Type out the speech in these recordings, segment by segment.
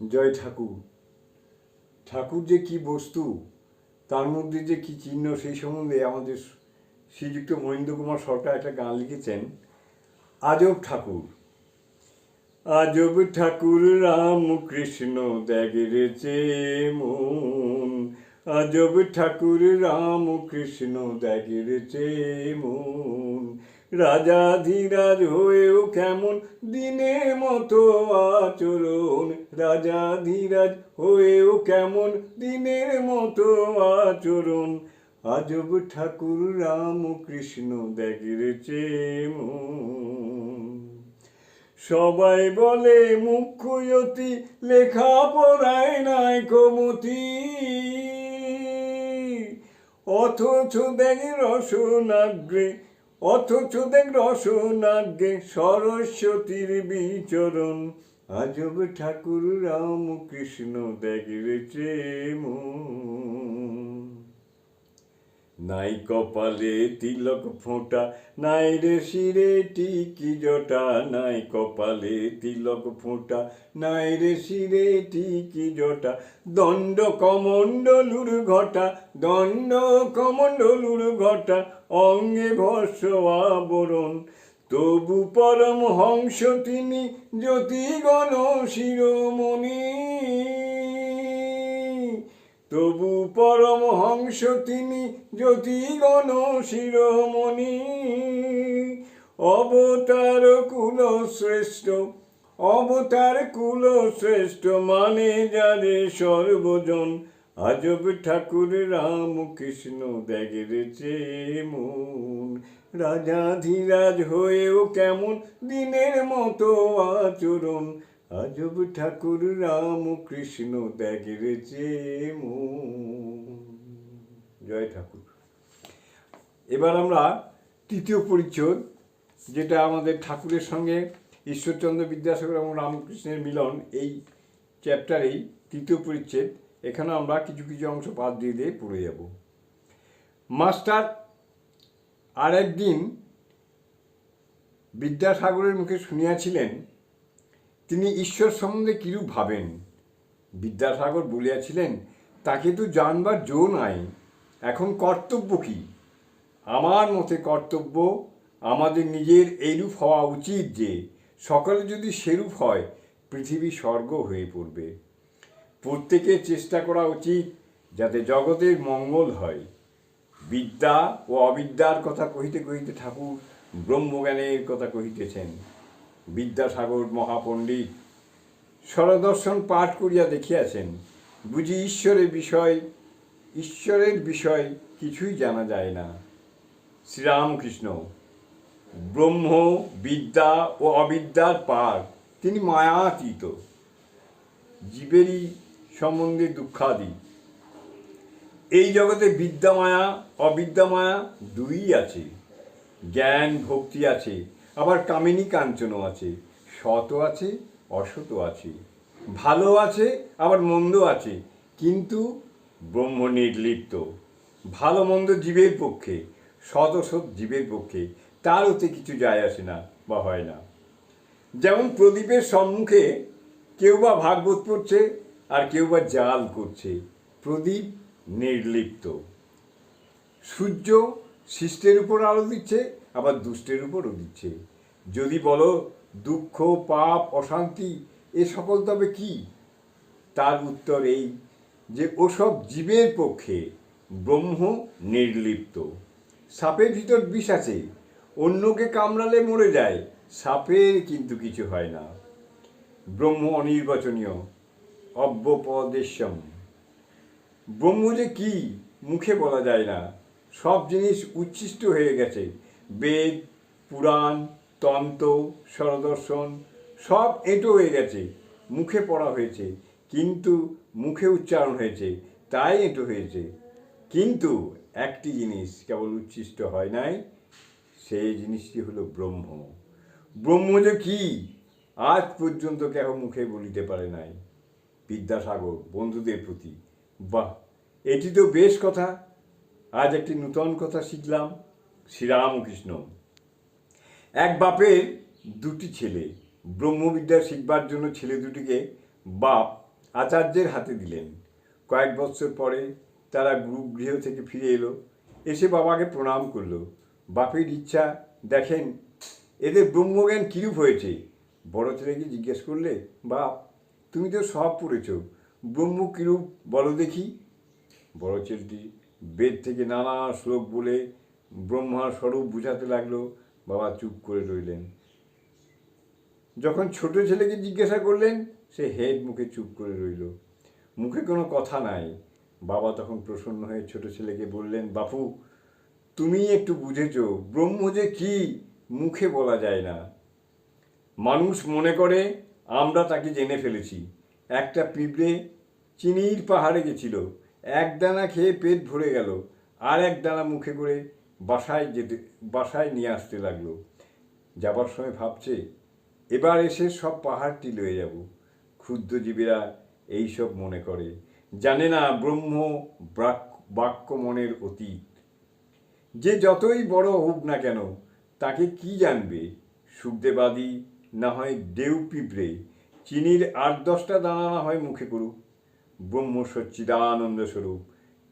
জয় ঠাকুর। ঠাকুর যে কি বস্তু, তার মধ্যে যে কি চিহ্ন, সেই সম্বন্ধে আমাদের শ্রীযুক্ত মহেন্দ্র কুমার সরকার একটা গান লিখেছেন, আজব ঠাকুর। আজব ঠাকুর রাম কৃষ্ণ দেখেছে মন। আজব ঠাকুর রাম কৃষ্ণ দেখেছে মন। রাজা ধীরাজ হয়েও কেমন দিনের মতো আচরণ? রাজাধিরাজ হয়েও কেমন দিনের মতো আচরণ? আজব ঠাকুর রাম কৃষ্ণ দেখেছে সবাই বলে, মুখ্যয়তি লেখা পড়ায় নাই কমতি। অথচ দেখ রসনাগ্রে অথচ দেখ রসনাগ্রে সরস্বতীর বিচরণ। আজব ঠাকুর রামকৃষ্ণ দেখবে মন। নাই কপালে তিলক ফোঁটা, নাই রে শিরে টিকি জটা, নাই কপালে তিলক ফোঁটা, নাই রে শিরে টিকি জটা। দণ্ড কমণ্ডলুর ঘটা, দণ্ড কমণ্ডলুর ঘটা, অঙ্গে ভস্য আবরণ। তবু পরম হংস তিনি, জ্যোতিগণ শিরোমণি। তবু পরম হংস তিনি জ্যোতিগণ শিরোমণি। অবতার কুল শ্রেষ্ঠ, অবতার কুল শ্রেষ্ঠ মানে যারে সর্বজন। আজব ঠাকুর রামকৃষ্ণ দেখেছে মন। রাজা ধীরাজ হয়েও কেমন দিনের মতো আচরণ। আজব ঠাকুর রামকৃষ্ণ দেখেছে মন। জয় ঠাকুর। এবার আমরা তৃতীয় পরিচ্ছদ, যেটা আমাদের ঠাকুরের সঙ্গে ঈশ্বরচন্দ্র বিদ্যাসাগর এবং রামকৃষ্ণের মিলন, এই চ্যাপ্টারেই তৃতীয় পরিচ্ছেদ। এখানে আমরা কিছু কিছু অংশ বাদ দিয়ে দিয়ে পড়ে যাব। মাস্টার আর একদিন বিদ্যাসাগরের মুখে শুনিয়াছিলেন তিনি ঈশ্বর সম্বন্ধে কিরূপ ভাবেন? বিদ্যাসাগর বলিয়াছিলেন, তাকে তো জানবার জো নাই, এখন কর্তব্য কি? আমার মতে কর্তব্য আমাদের নিজের এইরূপ হওয়া উচিত যে, সকলে যদি সেরূপ হয়, পৃথিবী স্বর্গ হয়ে পড়বে। প্রত্যেকের চেষ্টা করা উচিত যাতে জগতের মঙ্গল হয়। বিদ্যা ও অবিদ্যার কথা কহিতে কহিতে ঠাকুর ব্রহ্মজ্ঞানের কথা কহিতেছেন। বিদ্যাসাগর মহাপণ্ডিত। স্বরদর্শন পাঠ করিয়া দেখিয়াছেন, বুঝি ঈশ্বরের বিষয় ঈশ্বরের বিষয় কিছুই জানা যায় না। শ্রীরামকৃষ্ণ, ব্রহ্ম, বিদ্যা ও অবিদ্যার পার, তিনি মায়াতীত। জীবেরই সম্বন্ধে দুঃখাদি। এই জগতে বিদ্যামায়া অবিদ্যামায়া দুই আছে। জ্ঞান, ভক্তি আছে। আবার কামিনী কাঞ্চনও আছে সৎও আছে অসৎও আছে। ভালো আছে, আবার মন্দ আছে, কিন্তু ব্রহ্ম নির্লিপ্ত। ভালো মন্দ জীবের পক্ষে সৎ অসৎ জীবের পক্ষে, তার ওতে কিছু যায় আসে না বা হয় না। যেমন প্রদীপের সম্মুখে কেউ বা ভাগবত পড়ছে আর কেউ বা জাল করছে, প্রদীপ নির্লিপ্ত। সূর্য শিষ্টের উপর আলো দিচ্ছে, আবার দুষ্টের উপরও দিচ্ছে। যদি বলো দুঃখ, পাপ, অশান্তি, এ সকল তবে কি? তার উত্তর এই যে ওসব জীবের পক্ষে ব্রহ্ম নির্লিপ্ত। সাপের ভিতর বিষ আছে, অন্যকে কামড়ালে মরে যায়, সাপের কিন্তু কিছু হয় না। ব্রহ্ম অনির্বাচনীয়, অব্যপদেশ্যম। ব্রহ্ম যে কি, মুখে বলা যায় না। সব জিনিস উচ্ছিষ্ট হয়ে গেছে। বেদ, পুরাণ, তন্ত্র, স্বরদর্শন, সব এঁটো হয়ে গেছে, মুখে পড়া হয়েছে, কিন্তু মুখে উচ্চারণ হয়েছে, তাই এঁটো হয়েছে। কিন্তু একটি জিনিস কেবল উচ্ছিষ্ট হয় নাই, সেই জিনিসটি হলো ব্রহ্ম। ব্রহ্ম যে কি? আজ পর্যন্ত কেহ মুখে বলিতে পারে নাই। বিদ্যাসাগর, বন্ধুদের প্রতি, বাহ, এটি তো বেশ কথা। আজ একটি নূতন কথা শিখলাম শ্রীরামকৃষ্ণ এক বাপের দুটি ছেলে, ব্রহ্মবিদ্যা শিখবার জন্য ছেলে দুটিকে বাপ আচার্যের হাতে দিলেন। কয়েক বছর পরে তারা গৃহ থেকে ফিরে এলো, এসে বাবাকে প্রণাম করল। বাপের ইচ্ছা, দেখেন, এদের ব্রহ্মজ্ঞান কিরূপ হয়েছে? বড় ছেলেকে জিজ্ঞেস করলে, বাপ, তুমি তো সব পড়েছ, ব্রহ্ম কিরূপ বলো দেখি? বড় ছেলেটি বেদ থেকে নানা শ্লোক বলে ব্রহ্মার স্বরূপ বুঝাতে লাগল, বাবা চুপ করে রইলেন। যখন ছোট ছেলেকে জিজ্ঞাসা করলেন, সে হেড মুখে চুপ করে রইল। মুখে কোনো কথা নাই। বাবা তখন প্রসন্ন হয়ে ছোট ছেলেকে বললেন, বাপু, তুমি একটু বুঝেছ, ব্রহ্ম যে কি, মুখে বলা যায় না। মানুষ মনে করে, আমরা তাকে জেনে ফেলেছি। একটা পিঁপড়ে চিনির পাহাড়ে গেছিল। এক দানা খেয়ে পেট ভরে গেল, আর এক দানা মুখে করে বাসায় যেতে, বাসায় নিয়ে আসতে লাগল। যাবার সময় ভাবছে, এবার এসে সব পাহাড়টি লয়ে যাব। ক্ষুদ্র জীবীরা এইসব মনে করে। জানে না ব্রহ্ম বাক- বাক্য মনের অতীত। যে যতই বড় হোক না কেন, তাকে কি জানবে? সুখদেবাদী না হয় ডেউ পিঁপড়ে চিনির আট দশটা দানা না হয় মুখে করুক। ব্রহ্ম সচ্চিদানন্দ স্বরূপ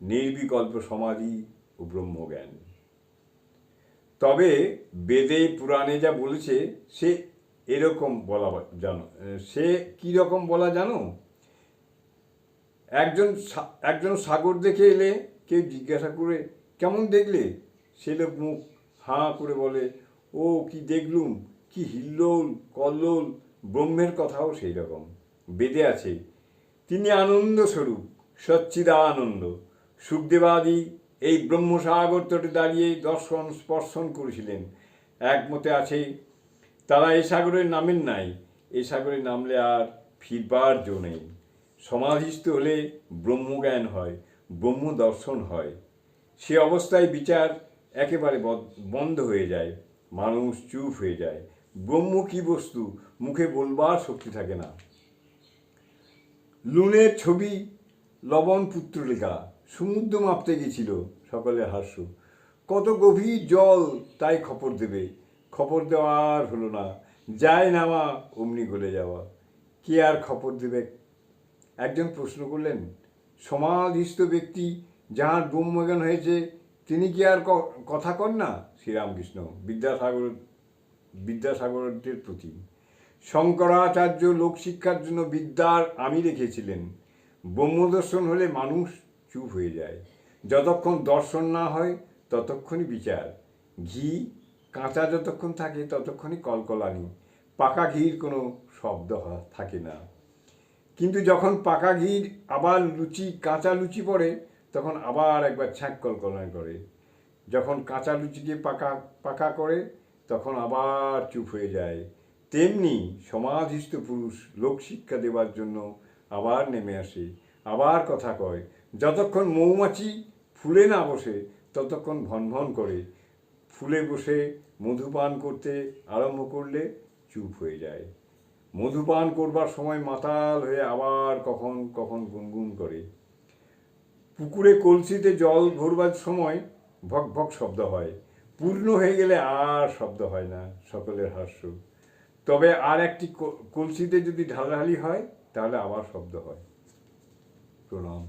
নির্বিকল্প সমাধি ও ব্রহ্মজ্ঞান। তবে বেদে পুরাণে যা বলেছে, সে এরকম বলা জানো, সে কি রকম বলা জানো? একজন একজন সাগর দেখে এলে কেউ জিজ্ঞাসা করে, কেমন দেখলে? সে লোক মুখ হাঁ করে বলে, ও কি দেখলুম? কি হিল্লোল, কল্লোল, ব্রহ্মের কথাও সেই রকম। বেদে আছে তিনি আনন্দ স্বরূপ, সচ্চিদানন্দ। সুখদেবাদি এই ব্রহ্মসাগর তটে দাঁড়িয়ে দর্শন, স্পর্শন করেছিলেন। একমতে আছে, তারা এই সাগরে নামেন নাই। এই সাগরে নামলে আর ফিরবার জো নেই। সমাধিস্থ হলে ব্রহ্মজ্ঞান হয় ব্রহ্ম দর্শন হয়। সে অবস্থায় বিচার একেবারে বন্ধ হয়ে যায়, মানুষ চুপ হয়ে যায়। ব্রহ্ম কি বস্তু? মুখে বলবার শক্তি থাকে না। লুনের ছবি, লবণ পুত্রলেখা, সমুদ্র মাপতে গেছিল সকলের হাস্য। কত গভীর জল তাই খবর দেবে। খবর দেওয়ার হলো না। যায় নামা, অমনি গলে যাওয়া। কে আর খবর দেবে? একজন প্রশ্ন করলেন, সমাধিস্থ ব্যক্তি যাহার ব্রহ্মজ্ঞান হয়েছে, তিনি কি আর কথা কন না? শ্রীরামকৃষ্ণ, বিদ্যাসাগর বিদ্যাসাগরদের প্রতি। শঙ্করাচার্য লোকশিক্ষার জন্য বিদ্যার আমি রেখেছিলেন। ব্রহ্মদর্শন হলে মানুষ চুপ হয়ে যায়। যতক্ষণ দর্শন না হয়, ততক্ষণই বিচার। ঘি, কাঁচা যতক্ষণ থাকে, ততক্ষণই কলকলানি। পাকা ঘির কোনো শব্দ থাকে না। কিন্তু যখন পাকা ঘির আবার লুচি, কাঁচা লুচি পড়ে, তখন আবার একবার ছ্যাঁক কলকলানি করে। যখন কাঁচা লুচিকে পাকা পাকা করে, তখন আবার চুপ হয়ে যায়। তেমনি সমাধিস্থ পুরুষ লোকশিক্ষা দেওয়ার জন্য আবার নেমে আসে, আবার কথা কয়। যতক্ষণ মৌমাছি ফুলে না বসে, ততক্ষণ ভন ভন করে। ফুলে বসে মধুপান করতে আরম্ভ করলে চুপ হয়ে যায়। মধুপান করবার সময় মাতাল হয়ে আবার কখন কখন গুনগুন করে। পুকুরে কলসিতে জল ভরবার সময় ভক ভক শব্দ হয়। পূর্ণ হয়ে গেলে আর শব্দ হয় না, সকলের হাস্য। তবে আর একটি কলসিতে যদি ঢালাঢালি হয় তাহলে আবার শব্দ হয়। প্রণাম।